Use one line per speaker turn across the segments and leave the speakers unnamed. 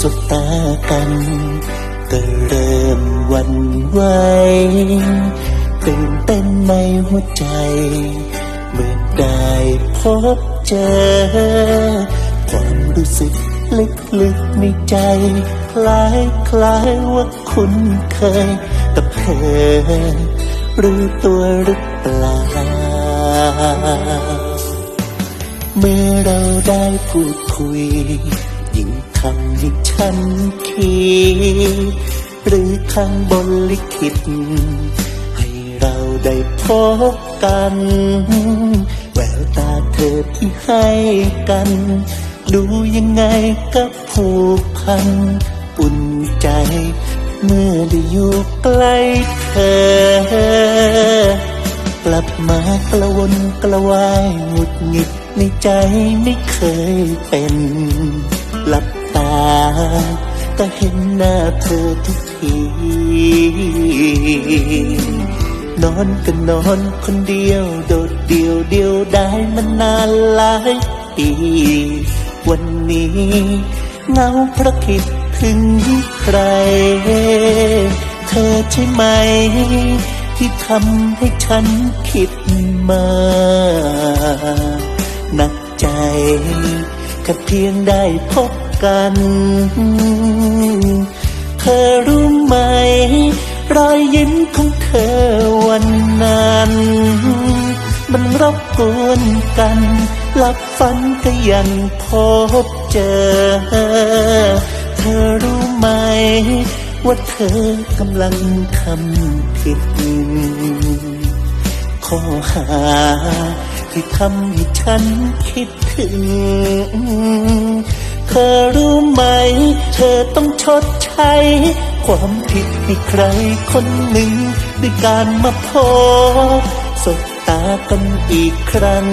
สบตากันก็เริ่มวันไหวตื่นเต้นในหัวใจเมื่อได้พบเจอ ความรู้สึกลึกๆในใจ คล้ายคล้ายว่าคุ้นเคยกับเธอรือตัวหรือเปล่า เมื่อเราได้พูดคุย ยิ่งทำให้ฉันคิด หรือข้างบนลิขิต ให้เราได้พบกัน แววตาเธอที่ให้กัน ดูยังไงก็ผูกพันอุ่นใจ เมื่อได้อยู่ใกล้เธอกลับมากระวนกระวายหงุดหงิดในใจไม่เคยเป็น หลับตา ก็เห็นหน้าเธอทุกที นอนก็นอนคนเดียว โดดเดียวเดียวได้มานานหลายปีวันนี้เหงาพระคิดถึงใคร เธอใช่ไหม ที่ทำให้ฉันคิดมา หนักใจ แค่เพียงได้พบกัน เธอรู้ไหม รอยยิ้มของเธอวันนั้น มันรบกวนกันหลับฝันก็ยังพบเจอ เธอรู้ไหม ว่าเธอกำลังทำผิดข้อหาที่ทำให้ฉันคิด ถึงเธอรู้ไหม เธอต้องชดใช้ ความผิดให้ใครคนหนึ่ง ด้วยการมาพบสบตากันอีกครั้ง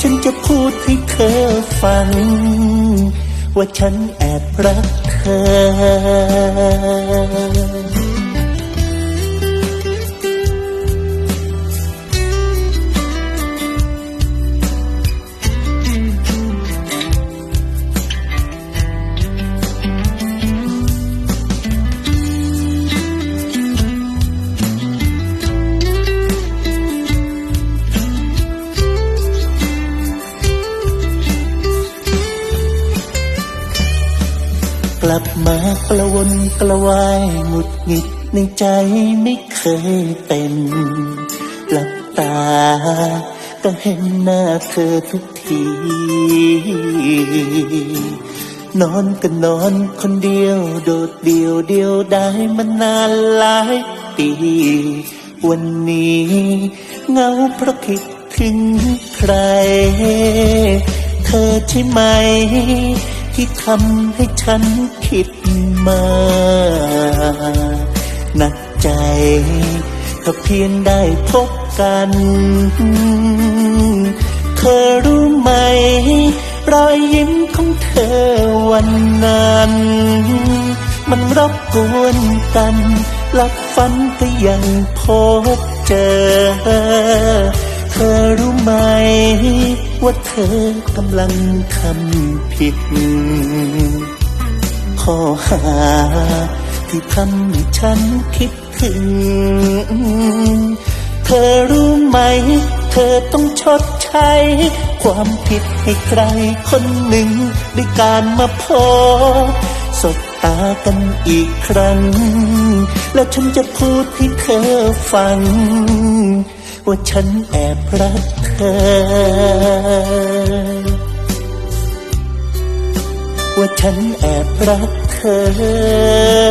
ฉันจะพูดให้เธอฟัง ว่าฉันแอบรักเธอ ลับมากระวนกระวายหงุดหงิดในใจไม่เคยเป็นหลับตา ก็เห็นหน้าเธอทุกที นอนก็นอนคนเดียว โดดเดียวเดียวได้มานานหลายปี วันนี้เหงาเพราะคิดถึงใคร เธอใช่ไหม ที่ทำให้ฉันคิดมาหนักใจก็เพียงได้พบกัน เธอรู้ไหม รอยยิ้มของเธอวันนั้น มันรบกวนกันหลับฝันก็ยังพบเจอ เธอรู้ไหม ว่าเธอกำลังทำผิด ข้อหาที่ทำให้ฉันคิดถึง เธอรู้ไหม เธอต้องชดใช้ ความผิดให้ใครคนหนึ่งด้วยการมาพบสบตากันอีกครั้ง แล้วฉันจะพูดให้เธอฟัง ว่าฉันแอบรักเธ อว่าฉันแอบรักเธอ